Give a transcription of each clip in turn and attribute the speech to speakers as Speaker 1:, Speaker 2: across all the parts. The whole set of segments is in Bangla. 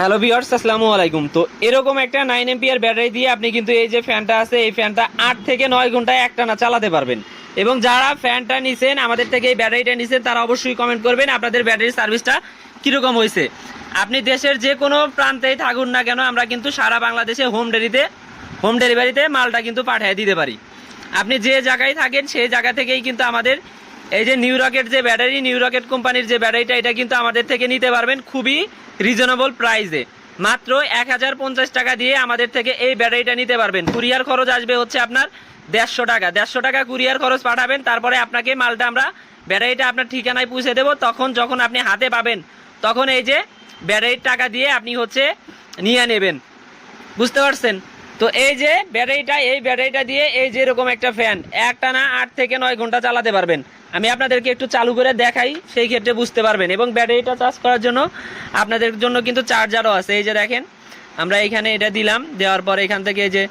Speaker 1: হ্যালো ভিউয়ার্স আসসালামু আলাইকুম। তো এরকম একটা নাইন এমপিয়ার ব্যাটারি দিয়ে আপনি কিন্তু এই যে ফ্যানটা আছে, এই ফ্যানটা আট থেকে নয় ঘন্টায় একটানা চালাতে পারবেন। এবং যারা ফ্যানটা নিছেন, আমাদের থেকে এই ব্যাটারিটা নিছেন, তারা অবশ্যই কমেন্ট করবেন আপনাদের ব্যাটারি সার্ভিসটা কীরকম হয়েছে। আপনি দেশের যে কোনো প্রান্তেই থাকুন না কেন, আমরা কিন্তু সারা বাংলাদেশে হোম ডেলিতে হোম ডেলিভারিতে মালটা কিন্তু পাঠিয়ে দিতে পারি। আপনি যে জায়গায় থাকেন, সেই জায়গা থেকেই কিন্তু আমাদের এই যে নিউ রকেট যে ব্যাটারি নিউ রকেট কোম্পানির যে ব্যাটারিটা এটা কিন্তু আমাদের থেকে নিতে পারবেন। খুবই রিজনেবল প্রাইসে মাত্র এক হাজার পঞ্চাশ টাকা দিয়ে আমাদের থেকে এই ব্যাটারিটা নিতে পারবেন। কুরিয়ার খরচ আসবে হচ্ছে আপনার দেড়শো টাকা। দেড়শো টাকা কুরিয়ার খরচ পাঠাবেন, তারপরে আপনাকে মালটা আমরা ব্যাটারিটা আপনার ঠিকানায় পৌঁছে দেবো। তখন যখন আপনি হাতে পাবেন, তখন এই যে ব্যাটারির টাকা দিয়ে আপনি হচ্ছে নিয়ে নেবেন। বুঝতে পারছেন? তো এই যে ব্যাটারিটা, এই ব্যাটারিটা দিয়ে এই যে এরকম একটা ফ্যান একটা না আট থেকে নয় ঘণ্টা চালাতে পারবেন। আমি আপনাদেরকে একটু চালু করে দেখাই, সেই ক্ষেত্রে বুঝতে পারবেন। এবং ব্যাটারিটা চার্জ করার জন্য আপনাদের জন্য কিন্তু চার্জারও আছে। এই যে দেখেন, আমরা এখানে এটা দিলাম, দেওয়ার পর এখান থেকে যে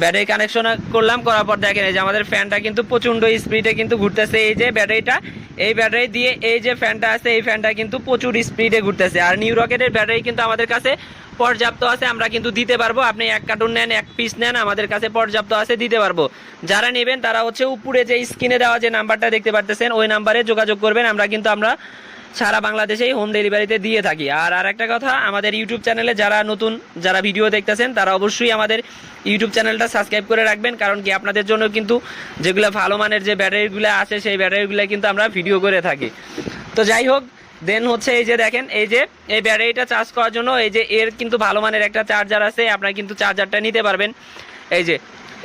Speaker 1: ব্যাটারি কানেকশন করলাম, করার পর দেখেন এই যে আমাদের ফ্যানটা কিন্তু প্রচণ্ড স্পিডে কিন্তু ঘুরতেছে। এই যে ব্যাটারিটা, এই ব্যাটারি দিয়ে এই যে ফ্যানটা আছে, এই ফ্যানটা কিন্তু প্রচুর স্পিডে ঘুরতেছে। আর নিউ রকেটের ব্যাটারি কিন্তু আমাদের কাছে পর্যাপ্ত আছে, আমরা কিন্তু দিতে পারব। আপনি এক কার্টুন নেন, এক পিস নেন, আমাদের কাছে পর্যাপ্ত আছে, দিতে পারব। যারা নেবেন, তারা হচ্ছে উপরে যে স্ক্রিনে দেওয়া যে নাম্বারটা দেখতে পারতেছেন, ওই নাম্বারে যোগাযোগ করবেন। আমরা কিন্তু আমরা সারা বাংলাদেশেই হোম ডেলিভারিতে দিয়ে থাকি। আর আর একটা কথা, আমাদের ইউটিউব চ্যানেলে যারা নতুন, যারা ভিডিও দেখতেছেন, তারা অবশ্যই আমাদের ইউটিউব চ্যানেলটা সাবস্ক্রাইব করে রাখবেন। কারণ কি, আপনাদের জন্য কিন্তু যেগুলো ভালো মানের যে ব্যাটারিগুলো আছে, সেই ব্যাটারিগুলো কিন্তু আমরা ভিডিও করে থাকি। তো যাই হোক দেন হচ্ছে এই যে দেখেন, এই যে, এই ব্যাটারিটা চার্জ করার জন্য এই যে এর কিন্তু ভালো মানের একটা চার্জার আছে, আপনারা কিন্তু চার্জারটা নিতে পারবেন। এই যে,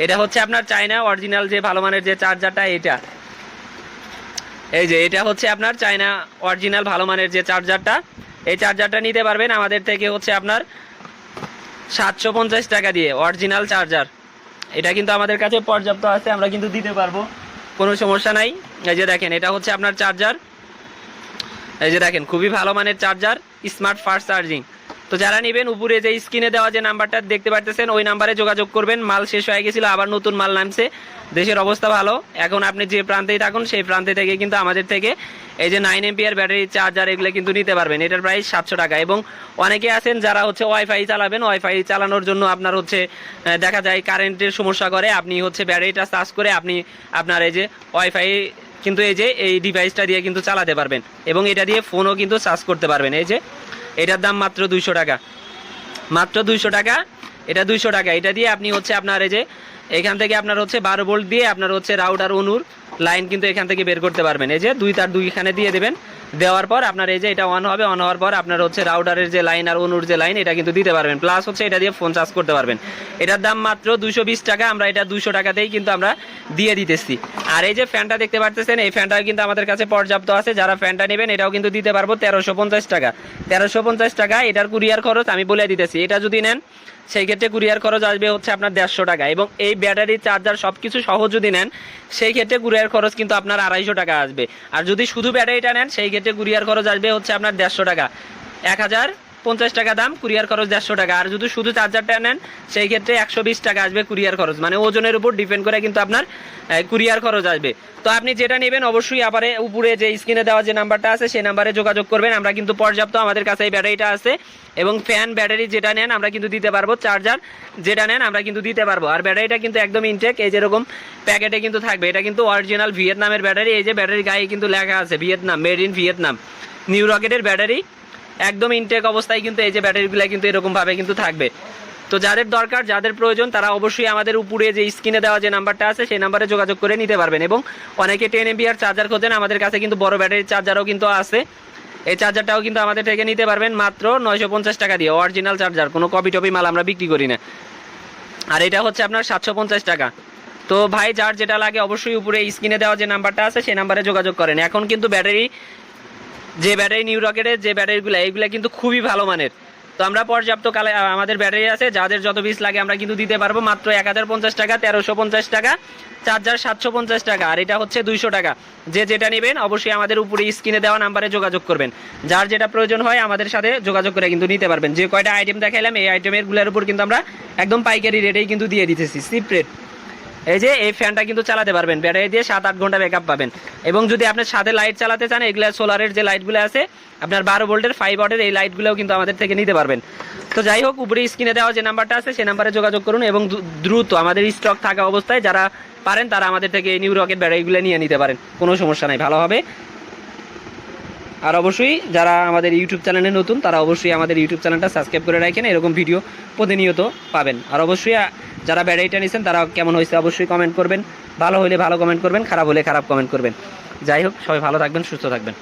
Speaker 1: এটা হচ্ছে আপনার চায়না অরিজিনাল যে ভালো মানের যে চার্জারটা এটা এই যে, এটা হচ্ছে আপনার চায়না অরিজিনাল ভালো মানের যে চার্জারটা এই চার্জারটা নিতে পারবেন আমাদের থেকে হচ্ছে আপনার সাতশো পঞ্চাশ টাকা দিয়ে অরিজিনাল চার্জার এটা কিন্তু আমাদের কাছে পর্যাপ্ত আছে, আমরা কিন্তু দিতে পারব, কোনো সমস্যা নাই। এই যে দেখেন, এটা হচ্ছে আপনার চার্জার এই যে দেখেন, খুবই ভালো মানের চার্জার স্মার্ট ফাস্ট চার্জিং তো যারা নেবেন, উপরে যে স্ক্রিনে দেওয়া যে নাম্বারটা দেখতে পারতেছেন, ওই নাম্বারে যোগাযোগ করবেন। মাল শেষ হয়ে গেছিল, আবার নতুন মাল নামছে। দেশের অবস্থা ভালো। এখন আপনি যে প্রান্তেই থাকুন, সেই প্রান্তে থেকে কিন্তু আমাদের থেকে এই যে নাইন এমপিআর ব্যাটারি চার্জার এগুলো কিন্তু নিতে পারবেন। এটার প্রাইস সাতশো টাকা। এবং অনেকে আছেন যারা হচ্ছে ওয়াইফাই চালাবেন। ওয়াইফাই চালানোর জন্য আপনার হচ্ছে দেখা যায় কারেন্টের সমস্যা করে। আপনি হচ্ছে ব্যাটারিটা চার্জ করে আপনি আপনার এই যে ওয়াইফাই কিন্তু এই যে, এই ডিভাইসটা দিয়ে কিন্তু চালাতে পারবেন। এবং এটা দিয়ে ফোনও কিন্তু চার্জ করতে পারবেন। এই যে, এটার দাম মাত্র দুইশো টাকা। মাত্র দুইশো টাকা, এটা দুইশো টাকা। এটা দিয়ে আপনি হচ্ছে আপনার এই যে এখান থেকে আপনার হচ্ছে বারো ভোল্ট দিয়ে আপনার হচ্ছে রাউটার অনুর লাইন কিন্তু এখান থেকে বের করতে পারবেন। এই যে দুই তার দুইখানে দিয়ে দেবেন। দেওয়ার পর আপনার এই যে এটা অন হবে অন হওয়ার পর আপনার হচ্ছে রাউটারের যে লাইন আর অনুর যে লাইন, এটা কিন্তু দিতে পারবেন। প্লাস হচ্ছে এটা দিয়ে ফোন চার্জ করতে পারবেন। এটার দাম মাত্র দুশো টাকা, আমরা এটা দুশো টাকাতেই কিন্তু আমরা দিয়ে দিতেছি। আর এই যে ফ্যানটা দেখতে পারতেছেন, এই ফ্যানটাও কিন্তু আমাদের কাছে পর্যাপ্ত আছে। যারা ফ্যানটা নেবেন, এটাও কিন্তু দিতে পারব তেরোশো টাকা। তেরোশো টাকা, এটার কুরিয়ার খরচ আমি বলে দিতেছি। এটা যদি নেন, সেই ক্ষেত্রে কুরিয়ার খরচ আসবে হচ্ছে আপনার দেড়শো টাকা। এবং এই ব্যাটারি চার্জার সব কিছু সহ যদি নেন, সেই ক্ষেত্রে কুরিয়ার খরচ কিন্তু আপনার আড়াইশো টাকা আসবে। আর যদি শুধু ব্যাটারিটা নেন, সেই ক্ষেত্রে কুরিয়ার খরচ আসবে হচ্ছে আপনার দেড়শো টাকা। এক হাজার পঞ্চাশ টাকা দাম, কুরিয়ার খরচ দেড়শো টাকা। আর যদি শুধু চার্জারটা নেন, সেই ক্ষেত্রে একশো বিশ টাকা আসবে কুরিয়ার খরচ। মানে ওজনের উপর ডিপেন্ড করে কিন্তু আপনার কুরিয়ার খরচ আসবে। তো আপনি যেটা নেবেন অবশ্যই আবার উপরে যে স্ক্রিনে দেওয়া যে নাম্বারটা আছে, সেই নাম্বারে যোগাযোগ করবেন। আমরা কিন্তু পর্যাপ্ত আমাদের কাছে এই ব্যাটারিটা আছে। এবং ফ্যান, ব্যাটারি যেটা নেন, আমরা কিন্তু দিতে পারব। চার্জার যেটা নেন, আমরা কিন্তু দিতে পারব। আর ব্যাটারিটা কিন্তু একদম ইনটেক এই যেরকম প্যাকেটে কিন্তু থাকবে। এটা কিন্তু অরিজিনাল ভিয়েতনামের ব্যাটারি। এই যে ব্যাটারির গায়ে কিন্তু লেখা আছে, Vietnam made in Vietnam. New রকেটের ব্যাটারি একদম ইনটেক অবস্থায় কিন্তু এই যে ব্যাটারিগুলো কিন্তু এরকমভাবে কিন্তু থাকবে। তো যাদের দরকার, যাদের প্রয়োজন, তারা অবশ্যই আমাদের উপরে যে স্ক্রিনে দেওয়া যে নাম্বারটা আছে, সেই নাম্বারে যোগাযোগ করে নিতে পারবেন এবং অনেকে টেন এমপিআর চার্জার খোঁজেন, আমাদের কাছে কিন্তু বড় ব্যাটারির চার্জারও কিন্তু আছে। এই চার্জারটাও কিন্তু আমাদের থেকে নিতে পারবেন মাত্র নয়শো পঞ্চাশ টাকা দিয়ে অরিজিনাল চার্জার কোনো কপি টপি মাল আমরা বিক্রি করি না। আর এটা হচ্ছে আপনার সাতশো পঞ্চাশ টাকা। তো ভাই, যার যেটা লাগে অবশ্যই উপরে স্ক্রিনে দেওয়া যে নাম্বারটা আছে, সেই নাম্বারে যোগাযোগ করেন। এখন কিন্তু ব্যাটারি যে ব্যাটারি নিউ রকেটের যে ব্যাটারিগুলো, এইগুলো কিন্তু খুবই ভালো মানের। তো আমরা পর্যাপ্ত কালে আমাদের ব্যাটারি আছে, যাদের যত পিস লাগে আমরা কিন্তু দিতে পারব মাত্র এক হাজার পঞ্চাশ টাকা, তেরোশো পঞ্চাশ টাকা, চার্জার সাতশো পঞ্চাশ টাকা, আর এটা হচ্ছে দুইশো টাকা। যে যেটা নেবেন, অবশ্যই আমাদের উপরে স্ক্রিনে দেওয়া নাম্বারে যোগাযোগ করবেন। যার যেটা প্রয়োজন হয়, আমাদের সাথে যোগাযোগ করে কিন্তু নিতে পারবেন। যে কয়টা আইটেম দেখাইলাম, এই আইটেমেরগুলোর উপর কিন্তু আমরা একদম পাইকারি রেটেই কিন্তু দিয়ে দিতেছি সিপ রেট এই যে এই ফ্যানটা কিন্তু চালাতে পারবেন। ব্যাটারি দিয়ে সাত, আট ঘণ্টা ব্যাকআপ পাবেন। এবং যদি আপনার সাথে লাইট চালাতে চান, এগুলো সোলারের যে লাইটগুলো আছে, আপনার বারো ভোল্টের ফাইভ ওয়াটের এই লাইটগুলোও কিন্তু আমাদের থেকে নিতে পারবেন। তো যাই হোক, উপরে স্ক্রিনে দেওয়া যে নাম্বারটা আছে সেই নাম্বারে যোগাযোগ করুন এবং দ্রুত আমাদের স্টক থাকা অবস্থায় যারা পারেন, তারা আমাদের থেকে নিউ রকেট ব্যাটারিগুলো নিয়ে নিতে পারেন। কোনো সমস্যা নাই, ভালো হবে। আর অবশ্যই যারা আমাদের ইউটিউব চ্যানেলে নতুন, তারা অবশ্যই আমাদের ইউটিউব চ্যানেলটা সাবস্ক্রাইব করে রাখেন, এরকম ভিডিও প্রতিনিয়ত পাবেন। আর অবশ্যই যারা ব্যাটারিটা নিয়েছেন তারা কেমন হয়েছে অবশ্যই কমেন্ট করবেন। ভালো হলে ভালো কমেন্ট করবেন, খারাপ হলে খারাপ কমেন্ট করবেন। যাই হোক, সবাই ভালো থাকবেন, সুস্থ থাকবেন।